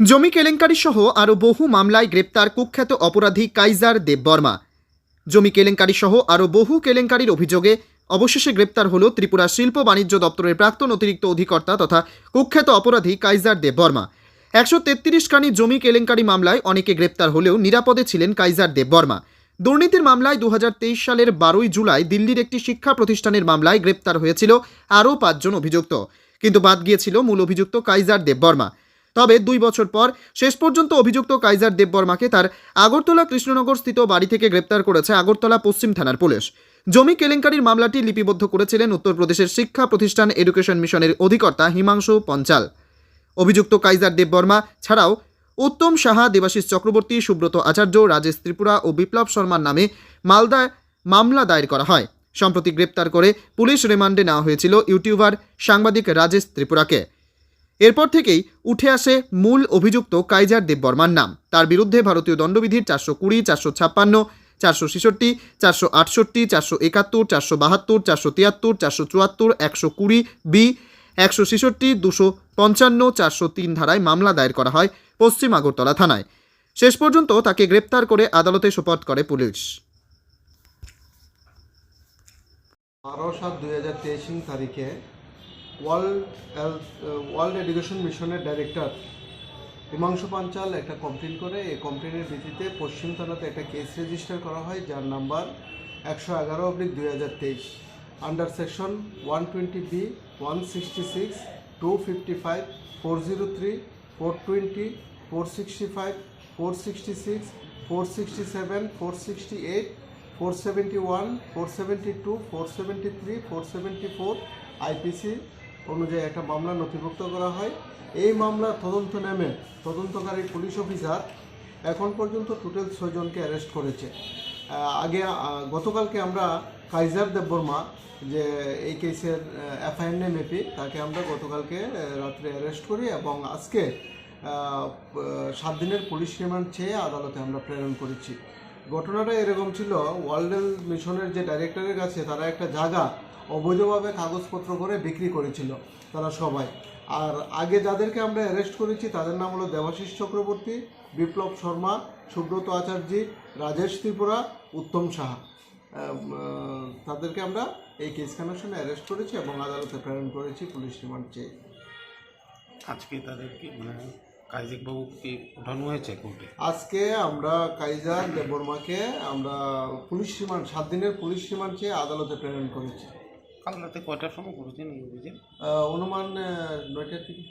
জমি কেলেঙ্কারি সহ আরও বহু মামলায় গ্রেপ্তার কুখ্যাত অপরাধী কাইজার দেববর্মা জমি কেলেঙ্কারি সহ আরও বহু কেলেঙ্কারির অভিযোগে অবশেষে গ্রেপ্তার হল ত্রিপুরা শিল্প বাণিজ্য দপ্তরের প্রাক্তন অতিরিক্ত অধিকর্তা তথা কুখ্যাত অপরাধী কাইজার দেববর্মা একশো তেত্রিশ খানি জমি কেলেঙ্কারি মামলায় অনেকে গ্রেপ্তার হলেও নিরাপদে ছিলেন কাইজার দেববর্মা দুর্নীতির মামলায় দু হাজার তেইশ সালের বারোই জুলাই দিল্লির একটি শিক্ষা প্রতিষ্ঠানের মামলায় গ্রেপ্তার হয়েছিল আরও পাঁচজন অভিযুক্ত। কিন্তু বাদ গিয়েছিল মূল অভিযুক্ত কাইজার দেববর্মা তবে দুই বছর পর শেষ পর্যন্ত অভিযুক্ত কাইজার দেববর্মাকে তার আগরতলা কৃষ্ণনগর স্থিত বাড়ি থেকে গ্রেপ্তার করেছে আগরতলা পশ্চিম থানার পুলিশ। জমি কেলেঙ্কারির মামলাটি লিপিবদ্ধ করেছিলেন উত্তরপ্রদেশের শিক্ষা প্রতিষ্ঠান এডুকেশন মিশনের অধিকর্তা হিমাংশু পঞ্চাল। অভিযুক্ত কাইজার দেববর্মা ছাড়াও উত্তম সাহা, দেবাশিস চক্রবর্তী, সুব্রত আচার্য, রাজেশ ত্রিপুরা ও বিপ্লব শর্মার নামে মালদায় মামলা দায়ের করা হয়। সম্প্রতি গ্রেপ্তার করে পুলিশ রিমান্ডে নেওয়া হয়েছিল ইউটিউবার সাংবাদিক রাজেশ ত্রিপুরাকে। এরপর থেকেই উঠে আসে মূল অভিযুক্ত কাইজার দেববর্মার নাম। তার বিরুদ্ধে ভারতীয় দণ্ডবিধির চারশো কুড়ি, চারশো ছাপ্পান্ন, চারশো ছেষট্টি, চারশো আটষট্টি, চারশো একাত্তর, চারশো বাহাত্তর, চারশো তিয়াত্তর, চারশো চুয়াত্তর, একশো কুড়ি, বি, একশো ছেষট্টি, দুশো পঞ্চান্ন, চারশো তিন ধারায় মামলা দায়ের করা হয় পশ্চিম আগরতলা থানায়। শেষ পর্যন্ত তাকে গ্রেপ্তার করে আদালতে সোপর্দ করে পুলিশ। বারো সাত দুই হাজার তেইশ তারিখে ওয়ার্ল্ড ওয়ার্ল্ড এডুকেশন মিশনের ডাইরেক্টর হিমাংশু পাঞ্চাল একটা কমপ্লেন করে। এই কমপ্লেনের ভিত্তিতে পশ্চিম থানাতে একটা কেস রেজিস্টার করা হয়, যার নাম্বার একশো এগারো অব্লিক দুই হাজার তেইশ। Under section one twenty B one sixty six two fifty five four zero three four twenty four sixty five four sixty six four sixty seven four sixty eight four seventy one four seventy two four seventy three four seventy four IPC অনুযায়ী একটা মামলা নথিভুক্ত করা হয়। এই মামলার তদন্ত নেমে তদন্তকারী পুলিশ অফিসার এখন পর্যন্ত টোটাল ছয়জনকে অ্যারেস্ট করেছে। আগে গতকালকে আমরা কাইজার দেববর্মা, যে এই কেসের এফআইআর নেম এপি, তাকে আমরা গতকালকে রাত্রে অ্যারেস্ট করি এবং আজকে সাত দিনের পুলিশ রিমান্ড চেয়ে আদালতে আমরা প্রেরণ করেছি। ঘটনাটা এরকম ছিল ওয়ার্ল্ড মিশনের যে ডাইরেক্টরের কাছে তারা একটা জায়গা অবৈধভাবে কাগজপত্র করে বিক্রি করেছিল তারা সবাই। আর আগে যাদেরকে আমরা অ্যারেস্ট করেছি তাদের নাম হলো দেবাশিস চক্রবর্তী বিপ্লব শর্মা সুব্রত আচার্যি রাজেশ ত্রিপুরা উত্তম সাহা। তাদেরকে আমরা এই কেস কানেকশনে অ্যারেস্ট করেছি এবং আদালতে প্রেরণ করেছি পুলিশ রিমান্ড চেয়ে। আজকে তাদেরকে মানে কাইজিক বাবু কি ওঠানো হয়েছে কোর্টে? আজকে আমরা কাইজার দেববর্মাকে আমরা পুলিশ রিমান্ড সাত দিনের পুলিশ রিমান্ড চেয়ে আদালতে প্রেরণ করেছি। কাল রাতে কয়টার সময় করেছেন অভিযোগ অনুমান নয়টার দিকে।